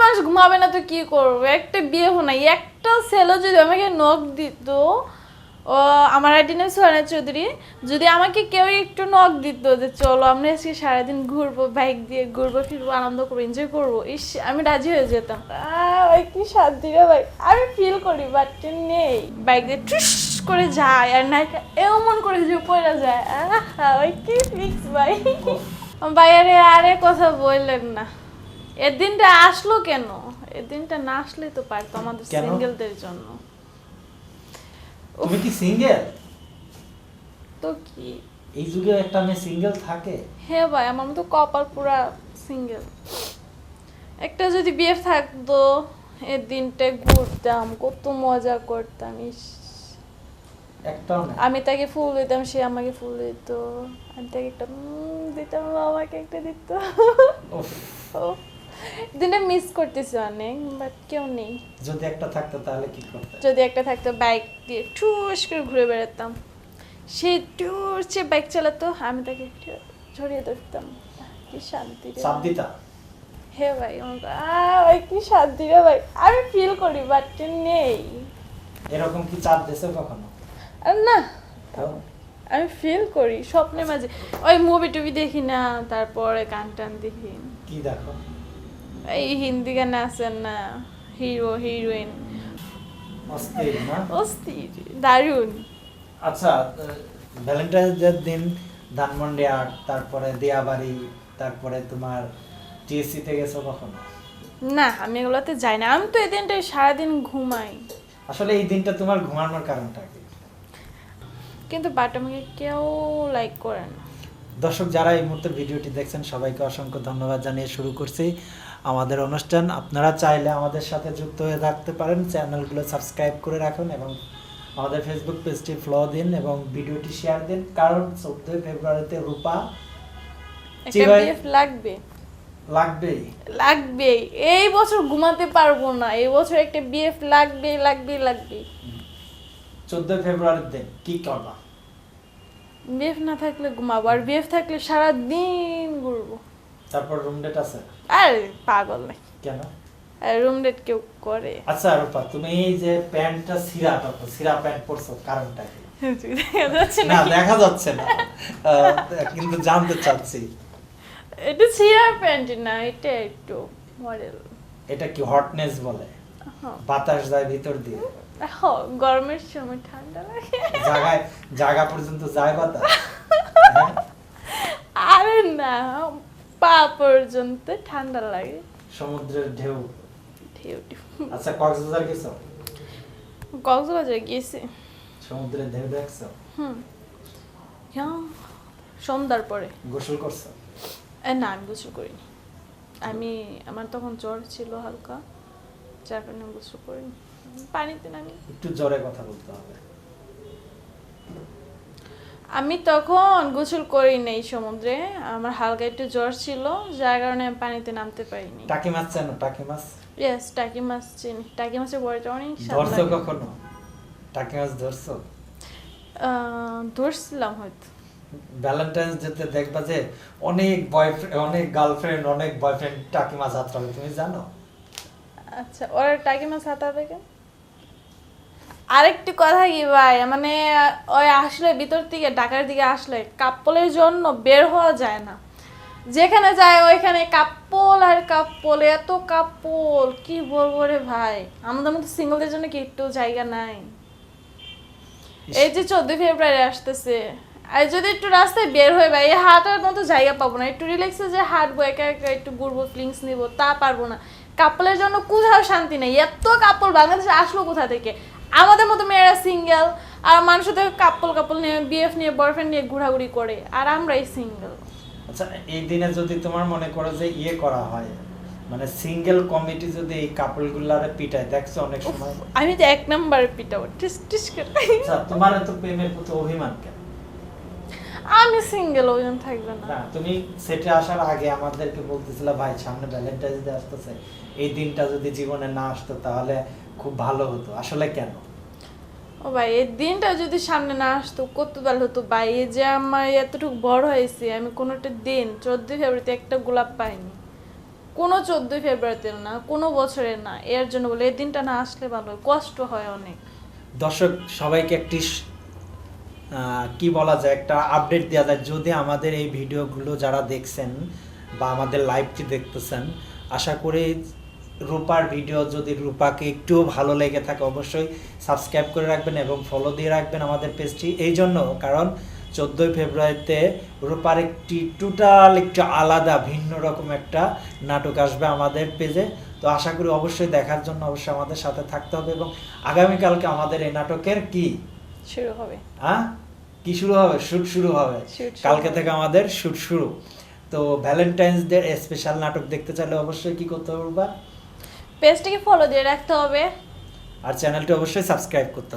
মাস ঘুমাবে না তো কি করব? একটা বিয়ে হো নাই একটা ছেলে যদি আমাকে নখ দিত ও আমার আইডি নাম সোহানা চৌধুরী যদি আমাকে কেউ একটু নখ দিত যে চলো আমরা আজকে সারাদিন ঘুরবো বাইক দিয়ে ঘুরবো ফিরবো আনন্দ করব এনজয় করব। ইস আমি রাজি হয়ে যেতাম। কি শান্তি রে ভাই। আমি ফিল করি বাট নেই। বাইক দিয়ে টুস করে যায় আর নায়িকা এমন করে যে পড়ে যায়। আহা, ওই কি ফিক্স ভাই? বাইরে আরে কথা বললেন না। এর দিনটা আসলো কেন? এর দিনটা না আসলেই তো পারতো আমাদের কেন? সিঙ্গেলদের জন্য। তুমি কি সিঙ্গেল তো কি? এই যুগে একটা মেয়ে সিঙ্গেল থাকে। হ্যাঁ ভাই আমার মতো কপাল পুরা সিঙ্গেল একটা যদি বিয়ে থাকতো এর দিনটা ঘুরতাম কত মজা করতাম ইস। একটাও না। আমি তাকে ফুল দিতাম সে আমাকে ফুল দিত। আমি তাকে একটা উম দিতাম ও আমাকে একটা দিত। উফ, উফ, দিনটা মিস করতেছি অনেক বাট কেউ নেই। যদি একটা থাকতো তাহলে কি করতে? যদি একটা থাকতো বাইক দিয়ে টুস করে ঘুরে বেড়াতাম। সে টুস সে বাইক চালাতো আমি তাকে ছড়িয়ে ধরতাম। কি শান্তি চাপ দিতা? হে ভাই ভাই কি শান্তি রে ভাই। আমি ফিল করি বাট নেই। এরকম কি চাপ দিয়েছ কখনো? না? আমি ফিল করি স্বপ্নের মাঝে। ওই মুভি টুভি দেখি না তারপরে গান টান দেখি। কি দেখো? এই হিন্দি গানে আছেন না হিরো হিরোইন। অস্থির না? অস্থির দারুণ। আচ্ছা ভ্যালেন্টাইন্স দিন ধানমন্ডি আর্ট তারপরে দিয়াবাড়ি তারপরে তোমার টিএসসিতে গেছো কখনো? না আমি এগুলোতে যাই না। আমি তো এই দিনটাই সারাদিন ঘুমাই। আসলে এই দিনটা তোমার ঘুমানোর কারণটা কি? কিন্তু বাট আমাকে কেউ লাইক করে না। দর্শক যারা এই মুহূর্তে ভিডিওটি দেখছেন সবাইকে অসংখ্য ধন্যবাদ জানিয়ে শুরু করছি। আমাদের অনুষ্ঠান আপনারা চাইলে আমাদের সাথে যুক্ত হয়ে থাকতে পারেন। চ্যানেলগুলো সাবস্ক্রাইব করে রাখুন এবং আমাদের ফেসবুক পেজটি ফলো দিন এবং ভিডিওটি শেয়ার দিন। কারণ চোদ্দোই ফেব্রুয়ারিতে রূপা লাগবে। লাগবেই। লাগবে এই বছর ঘুমাতে পারব না। এই বছর একটা বিএফ লাগবে লাগবে লাগবে। চোদ্দোই ফেব্রুয়ারির দিন কি করবা? বিএফ না থাকলে ঘুমাবো। আর বিএফ থাকলে সারা দিন ঘুরবো। তারপর রুম ডেট আছে? আর পাগল নাই কেন? রুম ডেট কেউ করে। আচ্ছা রূপা তুমি এই যে প্যান্টটা সিরা টাপো সিরা প্যান্ট পরছো কারণটা কি? দেখা যাচ্ছে না দেখা যাচ্ছে না। কিন্তু জানতে চাচ্ছি। এটা ছিঁড়ার প্যান্ট না এটা একটু মডেল এটা কি হটনেস বলে? বাতাস যায় ভিতর দিয়ে। গরমের সময় ঠান্ডা লাগে। জায়গায় জায়গা পর্যন্ত যায় বাতাস? পা পর্যন্ত ঠান্ডা লাগে। সমুদ্রের ঢেউ। ঢেউ। আচ্ছা কক্সবাজার গেছো? কক্সবাজার গেছি। সমুদ্রের ঢেউ দেখছ? হুম। হ্যাঁ, সন্ধ্যার পরে। গোসল করছ? এ, না আমি গোসল করিনি। আমি আমার তখন জ্বর ছিল হালকা যার কারণে গোসল করিনি। পানিতে নামি। একটু জোরে কথা বলতে হবে। আমি তখন গোসল করি নাই সমুদ্রে। আমার হালকা একটু জ্বর ছিল যার কারণে আমি পানিতে নামতে পারিনি। টাকি মাছ চেনো? টাকি মাছ? ইয়েস টাকি মাছ চিনি। টাকি মাছের বড়িটা অনেক ধরছো কখনো? টাকি মাছ ধরছো? আহ, ধরছিলাম হয়তো। ভ্যালেন্টাইন্স ডেতে দেখবা যে অনেক বয়ফ্রেন্ড অনেক গার্লফ্রেন্ড অনেক বয়ফ্রেন্ড টাকি মাছ হাত হবে তুমি জানো? আচ্ছা ওরা টাকি মাছ হাতা দেখে আরেকটি কথা কি ভাই? মানে ওই আসলে ভিতর থেকে ঢাকার দিকে আসলে কাপ্পলের জন্য বের হওয়া যায় না। যেখানে যায় ওইখানে কাপ্পল আর কাপ্পল এত কাপ্পল কি বলব রে ভাই? আমাদের মতো সিঙ্গলদের জন্য কি একটু জায়গা নাই? এই যে চোদ্দই ফেব্রুয়ারি আসতেছে। আর যদি একটু রাস্তায় বের হয়ে ভাই এই হাঁটার মতো জায়গা পাবো না। একটু রিল্যাক্সে যে হাঁটবো একা একা একটু ঘুরবো ফিলিংস নিবো তা পারব না। কাপলের জন্য কোথাও শান্তি নেই। এত কাপল বাংলাদেশে আসলো কোথা থেকে? আমাদের মতো মেয়েরা সিঙ্গেল আর মানুষ তো কাপল কাপল নিয়ে বিএফ নিয়ে বয়ফ্রেন্ড নিয়ে ঘোরাঘুরি করে আর আমরাই সিঙ্গেল আচ্ছা এই দিনে যদি তোমার মনে করো যে ইয়ে করা হয় মানে সিঙ্গেল কমিটি যদি এই কাপড়গুলারে পিটায় দেখছ অনেক সময়? আমি তো এক নাম্বার পিটাবো টিস টিস করে। আচ্ছা তোমার তো প্রেমের প্রতি অভিমান কেন? আমি সিঙ্গেল ওজন থাকবে না। না তুমি সেটে আসার আগে আমাদেরকে বলতেছিলে ভাই সামনে ভ্যালেন্টাইন্স ডে আসতেছে এই দিনটা যদি জীবনে না আসতো তাহলে খুব ভালো হতো। আসলে কেন? ও ভাই এই দিনটা যদি সামনে না আসতো কত ভালো হতো। ভাই এই যে আমার এতটুকু বড় হয়েছে আমি কোনোটা দিন চোদ্দই ফেব্রুয়ারিতে একটা গোলাপ পাইনি। কোনো চোদ্দোই ফেব্রুয়ারিতে না কোনো বছরে না এর জন্য বলে এই দিনটা না আসলে ভালো। কষ্ট হয় অনেক। দর্শক সবাইকে একটি কি বলা যায়, একটা আপডেট দেওয়া যায়। যদি আমাদের এই ভিডিওগুলো যারা দেখছেন বা আমাদের লাইভটি দেখতেছেন, আশা করি রূপার ভিডিও যদি রূপাকে একটুও ভালো লেগে থাকে, অবশ্যই সাবস্ক্রাইব করে রাখবেন এবং ফলো দিয়ে রাখবেন আমাদের পেজটি এই জন্য, কারণ চোদ্দোই ফেব্রুয়ারিতে রূপার একটি টোটাল একটু আলাদা, ভিন্ন রকম একটা নাটক আসবে আমাদের পেজে তো আশা করি অবশ্যই দেখার জন্য অবশ্যই আমাদের সাথে থাকতে হবে এবং আগামীকালকে আমাদের এই নাটকের কি শুরু হবে। হ্যাঁ? কি শুরু হবে? শুট শুরু হবে। কালকে থেকে আমাদের শুট শুরু। তো ভ্যালেন্টাইন্স ডে স্পেশাল নাটক দেখতে চাইলে অবশ্যই কি করতে হবে পেজটিকে ফলো দিয়ে রাখতে হবে। আর চ্যানেলটি অবশ্যই সাবস্ক্রাইব করতে হবে